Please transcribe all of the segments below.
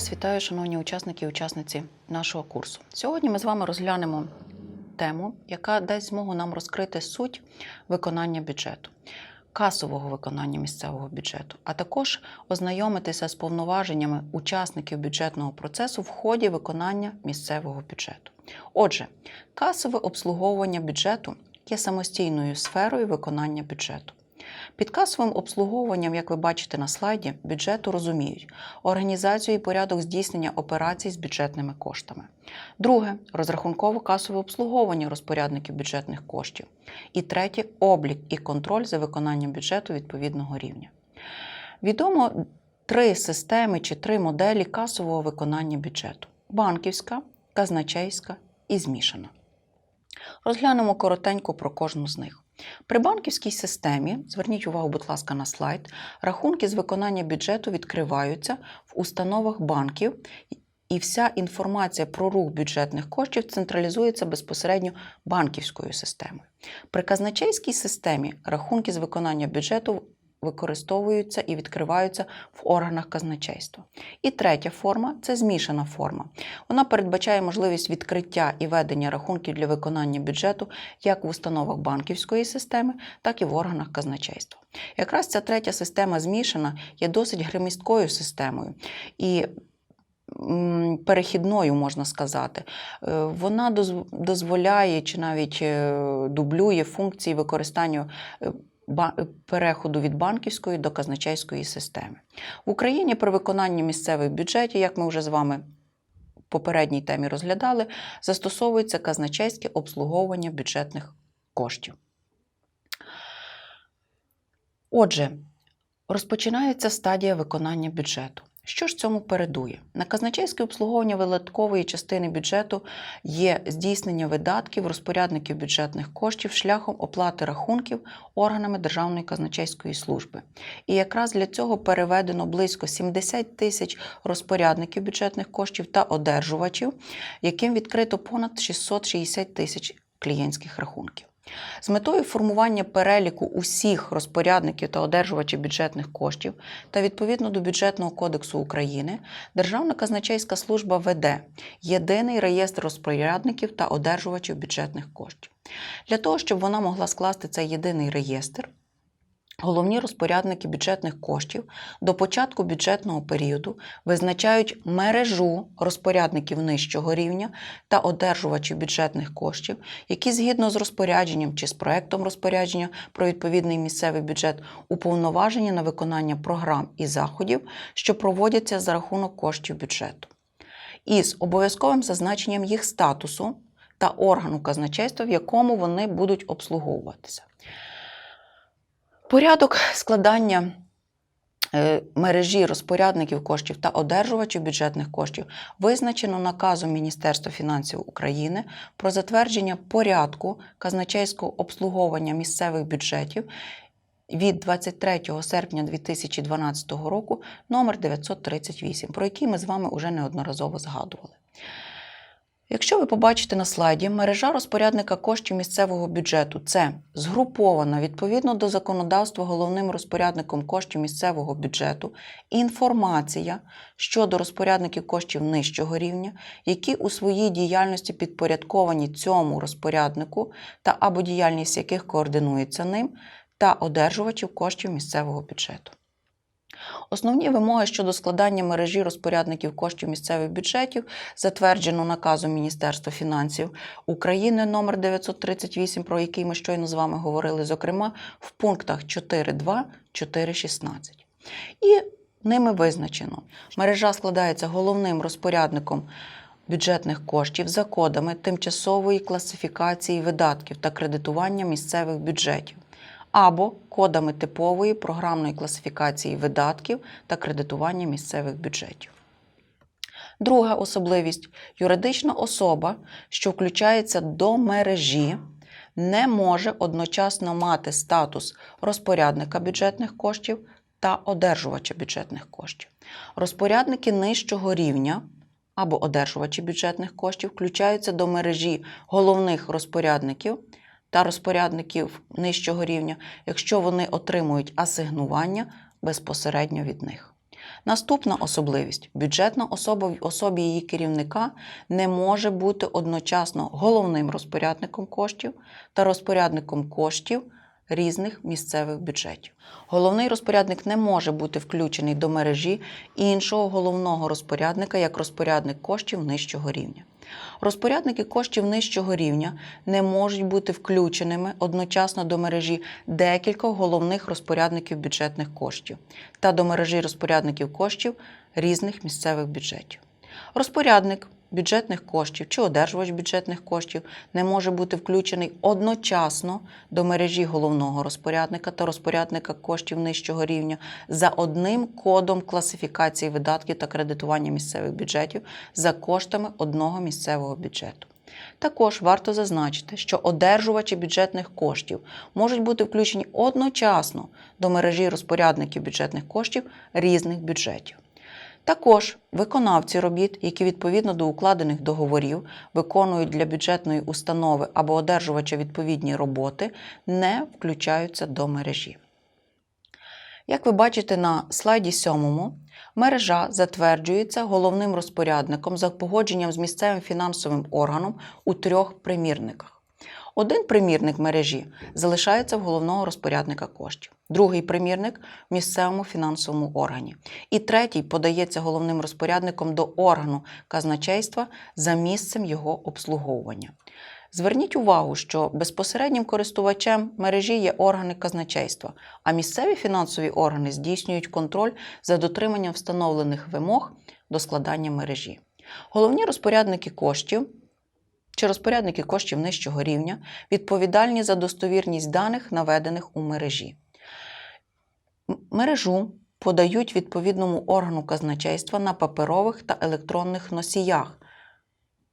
вас вітаю, шановні учасники і учасниці нашого курсу. Сьогодні ми з вами розглянемо тему, яка дасть змогу нам розкрити суть виконання бюджету, касового виконання місцевого бюджету, а також ознайомитися з повноваженнями учасників бюджетного процесу в ході виконання місцевого бюджету. Отже, касове обслуговування бюджету є самостійною сферою виконання бюджету. Під касовим обслуговуванням, як ви бачите на слайді, бюджету розуміють організацію і порядок здійснення операцій з бюджетними коштами. Друге розрахунково-касове обслуговування розпорядників бюджетних коштів. І третє облік і контроль за виконанням бюджету відповідного рівня. Відомо три системи чи три моделі касового виконання бюджету: банківська, казначейська і змішана. Розглянемо коротенько про кожну з них. При банківській системі, зверніть увагу, будь ласка, на слайд, рахунки з виконання бюджету відкриваються в установах банків, і вся інформація про рух бюджетних коштів централізується безпосередньо банківською системою. При казначейській системі рахунки з виконання бюджету використовуються і відкриваються в органах казначейства. І третя форма це змішана форма. Вона передбачає можливість відкриття і ведення рахунків для виконання бюджету як в установах банківської системи, так і в органах казначейства. Якраз ця третя система змішана є досить гримісткою системою. І Перехідною можна сказати, Е, вона дозволяє чи навіть е, дублює функції використання е, переходу від банківської до казначейської системи. В Україні при виконанні місцевих бюджетів, як ми вже з вами в попередній темі розглядали, застосовується казначейське обслуговування бюджетних коштів. Отже, розпочинається стадія виконання бюджету. Що ж цьому передує? На казначейське обслуговування видаткової частини бюджету є здійснення видатків розпорядників бюджетних коштів шляхом оплати рахунків органами Державної казначейської служби. І якраз для цього переведено близько 70 тисяч розпорядників бюджетних коштів та одержувачів, яким відкрито понад 660 тисяч клієнтських рахунків. З метою формування переліку усіх розпорядників та одержувачів бюджетних коштів та відповідно до бюджетного кодексу України Державна казначейська служба веде єдиний реєстр розпорядників та одержувачів бюджетних коштів. Для того, щоб вона могла скласти цей єдиний реєстр, Головні розпорядники бюджетних коштів до початку бюджетного періоду визначають мережу розпорядників нижчого рівня та одержувачів бюджетних коштів, які згідно з розпорядженням чи з проектом розпорядження про відповідний місцевий бюджет уповноважені на виконання програм і заходів, що проводяться за рахунок коштів бюджету, із обов'язковим зазначенням їх статусу та органу казначейства, в якому вони будуть обслуговуватися. Порядок складання е, мережі розпорядників коштів та одержувачів бюджетних коштів визначено наказом Міністерства фінансів України про затвердження порядку казначейського обслуговування місцевих бюджетів від 23 серпня 2012 року номер 938, про який ми з вами вже неодноразово згадували. Якщо ви побачите на слайді, мережа розпорядника коштів місцевого бюджету це згрупована відповідно до законодавства головним розпорядником коштів місцевого бюджету інформація щодо розпорядників коштів нижчого рівня, які у своїй діяльності підпорядковані цьому розпоряднику та або діяльність яких координується ним, та одержувачів коштів місцевого бюджету. Основні вимоги щодо складання мережі розпорядників коштів місцевих бюджетів затверджено наказом Міністерства фінансів України номер 938, про який ми щойно з вами говорили, зокрема в пунктах 4.2, 4.16. І ними визначено, мережа складається головним розпорядником бюджетних коштів за кодами тимчасової класифікації видатків та кредитування місцевих бюджетів або кодами типової програмної класифікації видатків та кредитування місцевих бюджетів. Друга особливість юридична особа, що включається до мережі, не може одночасно мати статус розпорядника бюджетних коштів та одержувача бюджетних коштів. Розпорядники нижчого рівня або одержувачі бюджетних коштів включаються до мережі головних розпорядників та розпорядників нижчого рівня, якщо вони отримують асигнування безпосередньо від них. Наступна особливість: бюджетна особа в особі її керівника не може бути одночасно головним розпорядником коштів та розпорядником коштів різних місцевих бюджетів. Головний розпорядник не може бути включений до мережі іншого головного розпорядника як розпорядник коштів нижчого рівня. Розпорядники коштів нижчого рівня не можуть бути включеними одночасно до мережі декількох головних розпорядників бюджетних коштів та до мережі розпорядників коштів різних місцевих бюджетів. Розпорядник бюджетних коштів чи одержувач бюджетних коштів не може бути включений одночасно до мережі головного розпорядника та розпорядника коштів нижчого рівня за одним кодом класифікації видатків та кредитування місцевих бюджетів за коштами одного місцевого бюджету. Також варто зазначити, що одержувачі бюджетних коштів можуть бути включені одночасно до мережі розпорядників бюджетних коштів різних бюджетів. Також виконавці робіт, які відповідно до укладених договорів виконують для бюджетної установи або одержувача відповідні роботи, не включаються до мережі. Як ви бачите на слайді 7, мережа затверджується головним розпорядником за погодженням з місцевим фінансовим органом у трьох примірниках. Один примірник мережі залишається в головного розпорядника коштів, другий примірник в місцевому фінансовому органі. І третій подається головним розпорядником до органу казначейства за місцем його обслуговування. Зверніть увагу, що безпосереднім користувачем мережі є органи казначейства, а місцеві фінансові органи здійснюють контроль за дотриманням встановлених вимог до складання мережі. Головні розпорядники коштів чи розпорядники коштів нижчого рівня відповідальні за достовірність даних, наведених у мережі. Мережу подають відповідному органу казначейства на паперових та електронних носіях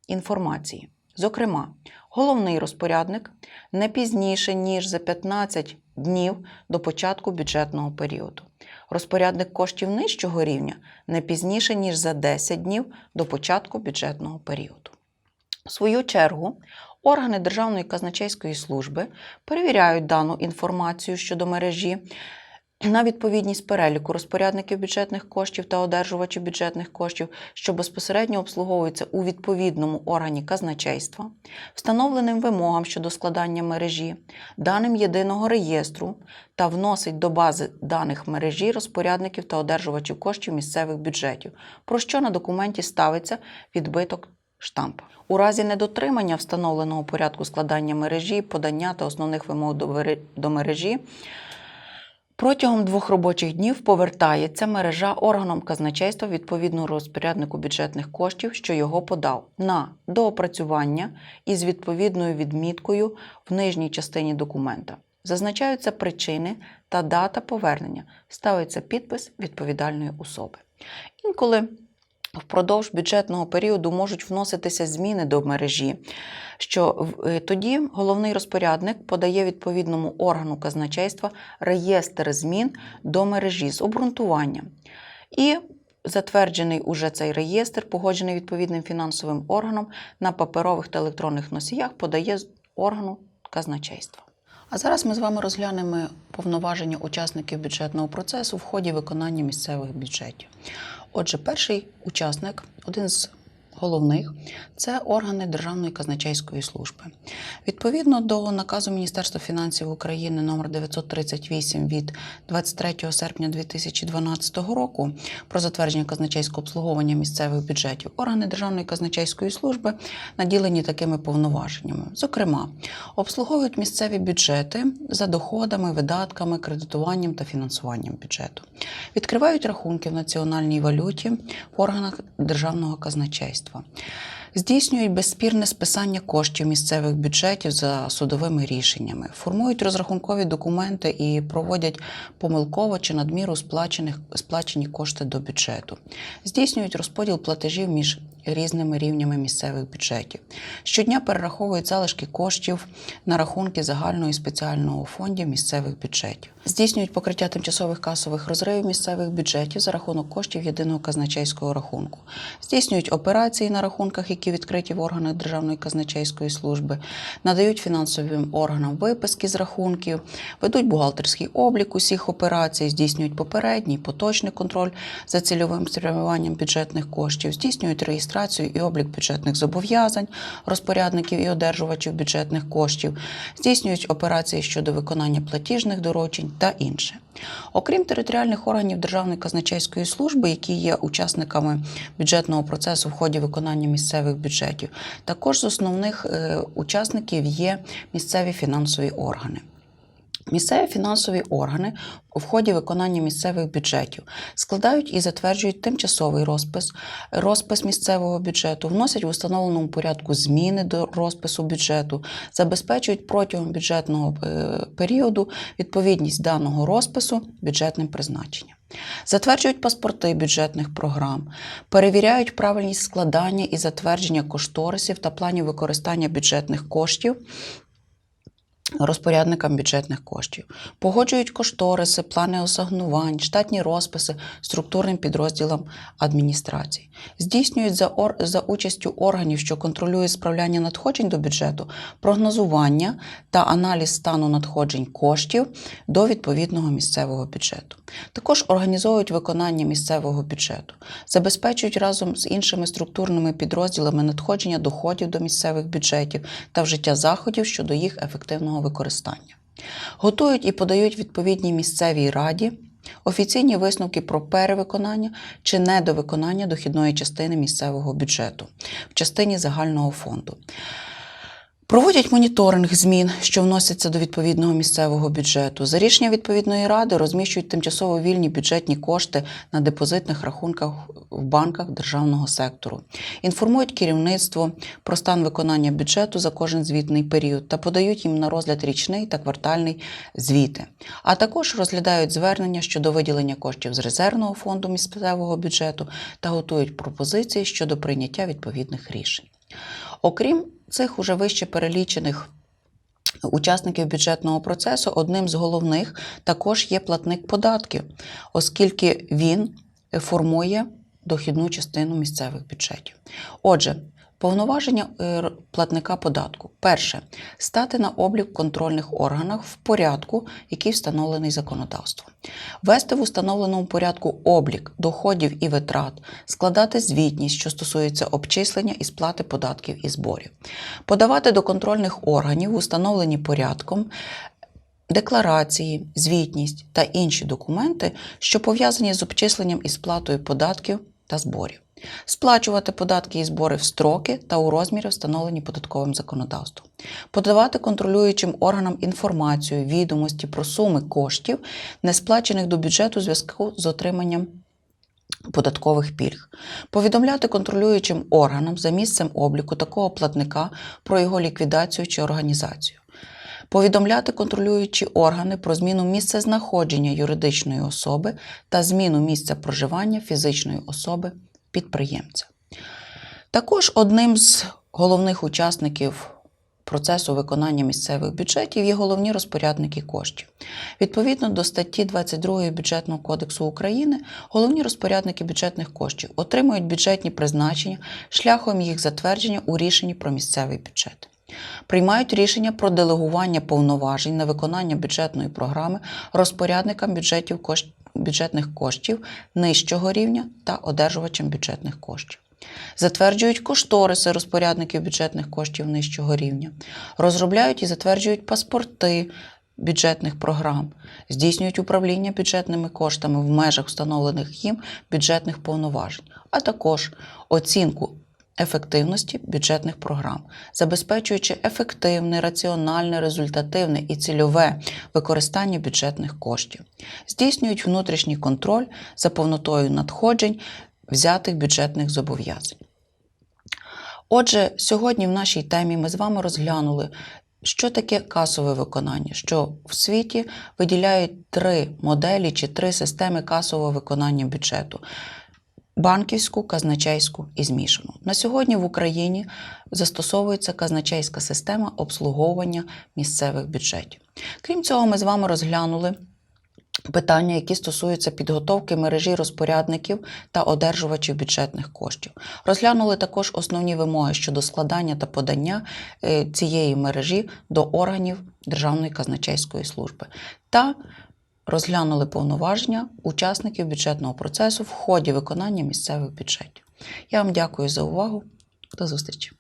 інформації. Зокрема, головний розпорядник не пізніше, ніж за 15 днів до початку бюджетного періоду. Розпорядник коштів нижчого рівня не пізніше, ніж за 10 днів до початку бюджетного періоду. В свою чергу, органи Державної казначейської служби перевіряють дану інформацію щодо мережі на відповідність переліку розпорядників бюджетних коштів та одержувачів бюджетних коштів, що безпосередньо обслуговуються у відповідному органі казначейства, встановленим вимогам щодо складання мережі, даним єдиного реєстру та вносить до бази даних мережі розпорядників та одержувачів коштів місцевих бюджетів, про що на документі ставиться відбиток штампа. У разі недотримання встановленого порядку складання мережі, подання та основних вимог до мережі. Протягом двох робочих днів повертається мережа органом казначейства відповідно розпоряднику бюджетних коштів, що його подав, на доопрацювання із відповідною відміткою в нижній частині документа. Зазначаються причини та дата повернення, ставиться підпис відповідальної особи. Інколи впродовж бюджетного періоду можуть вноситися зміни до мережі, що е, тоді головний розпорядник подає відповідному органу казначейства реєстр змін до мережі з обґрунтуванням. І затверджений уже цей реєстр, погоджений відповідним фінансовим органом на паперових та електронних носіях, подає органу казначейства. А зараз ми з вами розглянемо повноваження учасників бюджетного процесу в ході виконання місцевих бюджетів. Отже, перший учасник, один з головних, це органи Державної казначейської служби. Відповідно до наказу Міністерства фінансів України номер 938 від 23 серпня 2012 року про затвердження казначейського обслуговування місцевих бюджетів, органи Державної казначейської служби наділені такими повноваженнями. Зокрема, обслуговують місцеві бюджети за доходами, видатками, кредитуванням та фінансуванням бюджету. Відкривають рахунки в національній валюті в органах державного казначейства. товариство. Здійснюють безспірне списання коштів місцевих бюджетів за судовими рішеннями, формують розрахункові документи і проводять помилково чи надміру сплачені кошти до бюджету, здійснюють розподіл платежів між різними рівнями місцевих бюджетів. Щодня перераховують залишки коштів на рахунки загального і спеціального фондів місцевих бюджетів. Здійснюють покриття тимчасових касових розривів місцевих бюджетів за рахунок коштів єдиного казначейського рахунку. Здійснюють операції на рахунках, які відкриті в органах Державної казначейської служби, надають фінансовим органам виписки з рахунків, ведуть бухгалтерський облік усіх операцій, здійснюють попередній, поточний контроль за цільовим спрямуванням бюджетних коштів, здійснюють реєстрацію і облік бюджетних зобов'язань розпорядників і одержувачів бюджетних коштів, здійснюють операції щодо виконання платіжних доручень та інше. Окрім територіальних органів Державної казначейської служби, які є учасниками бюджетного процесу в ході виконання місцевих бюджетів, також з основних е, учасників є місцеві фінансові органи. Місцеві фінансові органи у ході виконання місцевих бюджетів складають і затверджують тимчасовий розпис, розпис місцевого бюджету, вносять в установленому порядку зміни до розпису бюджету, забезпечують протягом бюджетного е, періоду відповідність даного розпису бюджетним призначенням. Затверджують паспорти бюджетних програм, перевіряють правильність складання і затвердження кошторисів та планів використання бюджетних коштів розпорядникам бюджетних коштів, погоджують кошториси, плани осагнувань, штатні розписи структурним підрозділам адміністрації, здійснюють за, ор... за участю органів, що контролюють справляння надходжень до бюджету, прогнозування та аналіз стану надходжень коштів до відповідного місцевого бюджету. Також організовують виконання місцевого бюджету, забезпечують разом з іншими структурними підрозділами надходження доходів до місцевих бюджетів та вжиття заходів щодо їх ефективного використання. Готують і подають відповідній місцевій раді офіційні висновки про перевиконання чи недовиконання дохідної частини місцевого бюджету в частині загального фонду. Проводять моніторинг змін, що вносяться до відповідного місцевого бюджету. За рішення відповідної ради розміщують тимчасово вільні бюджетні кошти на депозитних рахунках в банках державного сектору. Інформують керівництво про стан виконання бюджету за кожен звітний період та подають їм на розгляд річний та квартальний звіти. А також розглядають звернення щодо виділення коштів з резервного фонду місцевого бюджету та готують пропозиції щодо прийняття відповідних рішень. Окрім цих уже вище перелічених учасників бюджетного процесу, одним з головних також є платник податків, оскільки він формує дохідну частину місцевих бюджетів. Отже, Повноваження е, платника податку. Перше стати на облік в контрольних органах в порядку, який встановлений законодавством, вести в установленому порядку облік доходів і витрат, складати звітність, що стосується обчислення і сплати податків і зборів, подавати до контрольних органів, установлені порядком. Декларації, звітність та інші документи, що пов'язані з обчисленням і сплатою податків та зборів. Сплачувати податки і збори в строки та у розмірі, встановлені податковим законодавством, подавати контролюючим органам інформацію, відомості про суми коштів, не сплачених до бюджету у зв'язку з отриманням податкових пільг, повідомляти контролюючим органам за місцем обліку такого платника про його ліквідацію чи організацію. Повідомляти контролюючі органи про зміну місця знаходження юридичної особи та зміну місця проживання фізичної особи підприємця. Також одним з головних учасників процесу виконання місцевих бюджетів є головні розпорядники коштів. Відповідно до статті 22 Бюджетного кодексу України, головні розпорядники бюджетних коштів отримують бюджетні призначення шляхом їх затвердження у рішенні про місцевий бюджет. Приймають рішення про делегування повноважень на виконання бюджетної програми розпорядникам бюджетів коштів бюджетних коштів нижчого рівня та одержувачам бюджетних коштів. Затверджують кошториси розпорядників бюджетних коштів нижчого рівня, розробляють і затверджують паспорти бюджетних програм, здійснюють управління бюджетними коштами в межах встановлених їм бюджетних повноважень, а також оцінку ефективності бюджетних програм, забезпечуючи ефективне, раціональне, результативне і цільове використання бюджетних коштів, здійснюють внутрішній контроль за повнотою надходжень взятих бюджетних зобов'язань. Отже, сьогодні в нашій темі ми з вами розглянули. Що таке касове виконання? Що в світі виділяють три моделі чи три системи касового виконання бюджету: банківську, казначейську і змішану. На сьогодні в Україні застосовується казначейська система обслуговування місцевих бюджетів. Крім цього, ми з вами розглянули питання, які стосуються підготовки мережі розпорядників та одержувачів бюджетних коштів. Розглянули також основні вимоги щодо складання та подання е, цієї мережі до органів Державної казначейської служби та розглянули повноваження учасників бюджетного процесу в ході виконання місцевих бюджетів. Я вам дякую за увагу. До зустрічі!